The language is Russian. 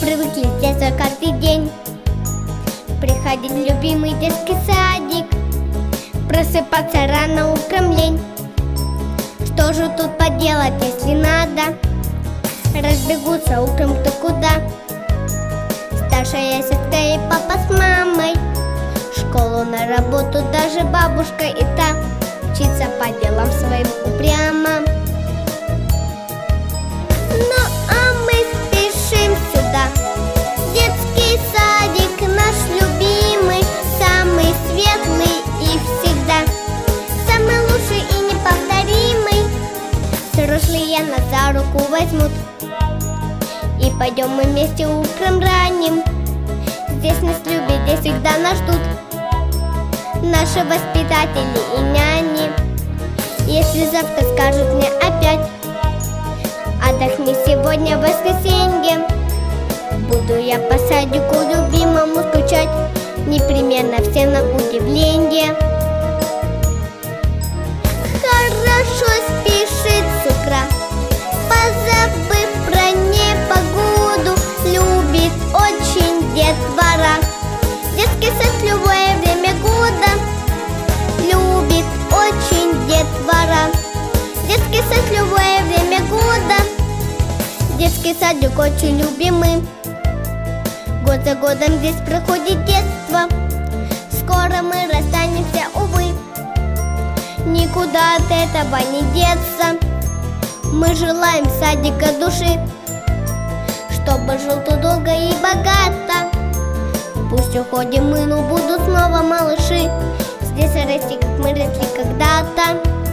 Привыкли с детства каждый день. Приходить в любимый детский садик Просыпаться рано утром лень. Что же тут поделать, если надо? Разбегутся утром кто куда. Старшая сестра и папа с мамой. В школу на работу даже бабушка и та. Учиться по делам своим упрямо нас за руку возьмут. И пойдем мы вместе утром ранним. Здесь нас любят, здесь всегда нас ждут Наши воспитатели и няни. Если завтра скажут мне опять Отдохни сегодня в воскресенье Буду я по садику любимому скучать Непременно всем на удивление садик очень любимый. Год за годом здесь проходит детство. Скоро мы расстанемся, увы. Никуда от этого не деться. Мы желаем садика души Чтобы жил тут долго и богато. Пусть уходим мы, но будут снова малыши. Здесь расти, как мы росли когда-то